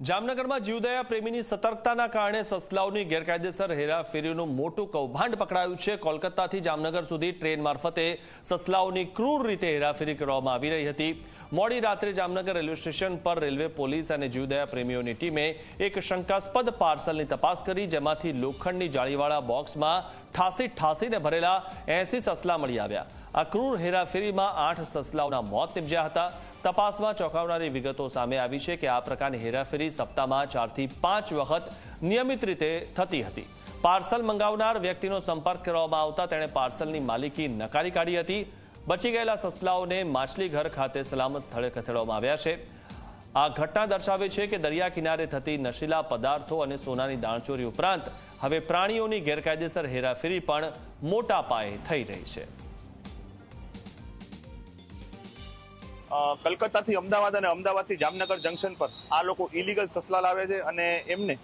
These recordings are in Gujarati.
જામનગરમાં જીવદયા પ્રેમીની સતર્કતાના કારણે સસલાઓની ગેરકાયદેસર હેરાફેરીનું મોટું કૌભાંડ પકડાયું છે. કોલકાતાથી જામનગર સુધી ટ્રેન મારફતે સસલાઓની ક્રૂર રીતે હેરાફેરી કરવામાં આવી રહી હતી. મોડી રાત્રે જામનગર રેલવે સ્ટેશન પર રેલવે પોલીસ અને જીવદયા પ્રેમીઓની ટીમે એક શંકાસ્પદ પાર્સલની તપાસ કરી, જેમાંથી લોખંડની જાળીવાળા બોક્સમાં ઠાસી ઠાસીને ભરેલા એસી સસલા મળી આવ્યા. આ ક્રૂર હેરાફેરીમાં આઠ સસલાઓના મોત નિપજ્યા હતા. તપાસમાં ચોંકાવનારી વિગતો સામે આવી છે કે આ પ્રકારની હેરાફેરી સપ્તાહમાં ચારથી પાંચ વખત નિયમિત રીતે થતી હતી. પાર્સલ મંગાવનાર વ્યક્તિનો સંપર્ક કરવામાં આવતા તેણે પાર્સલની માલિકી નકારી કાઢી હતી. બચી ગયેલા સસલાઓને માછલી ઘર ખાતે સલામત સ્થળે ખસેડવામાં આવ્યા છે. આ ઘટના દર્શાવે છે કે દરિયા કિનારે થતી નશીલા પદાર્થો અને સોનાની દાણચોરી ઉપરાંત હવે પ્રાણીઓની ગેરકાયદેસર હેરાફેરી પણ મોટા પાયે થઈ રહી છે. કલકત્તાથી અમદાવાદ અને અમદાવાદથી જામનગર જંકશન પર આ લોકો ઇલીગલ સસલા લાવે છે અને એમને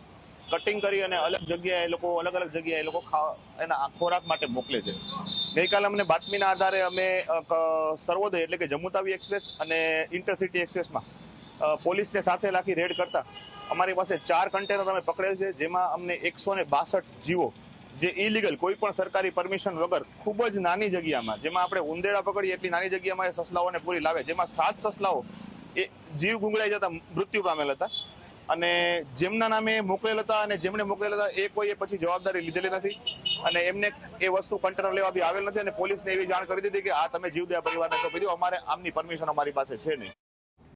કટિંગ કરી અને અલગ જગ્યાએ એ લોકો, અલગ અલગ જગ્યાએ એ લોકો એના ખોરાક માટે મોકલે છે. ગઈકાલે અમને બાતમીના આધારે અમે સર્વોદય એટલે કે જમ્મુતાવી એક્સપ્રેસ અને ઇન્ટરસિટી એક્સપ્રેસમાં પોલીસને સાથે રાખી રેડ કરતા અમારી પાસે ચાર કન્ટેનર અમે પકડેલ છે, જેમાં અમને એકસો ને બાસઠ જીવો જે ઇલીગલ કોઈ પણ સરકારી પરમિશન વગર, ખૂબ જ નાની જગ્યામાં, જેમાં આપણે ઉંદેડા પકડીએ એટલી નાની જગ્યામાં એ સસલાઓને પૂરી લાવે. જેમાં સાત સસલાઓ એ જીવ ગુંગળાઈ જતા, મૃત્યુ પામેલ હતા. અને જેમના નામે મોકલેલ હતા અને જેમણે મોકલેલ હતા, એ કોઈએ પછી જવાબદારી લીધેલી નથી. અને એમને એ વસ્તુ કંટ્રોલ લેવા બી આવેલ નથી. અને પોલીસને એવી જાણ કરી દીધી કે, આ તમે જીવદયા પરિવારને સોંપી દો, અમારે આમની પરમિશન અમારી પાસે છે નહીં.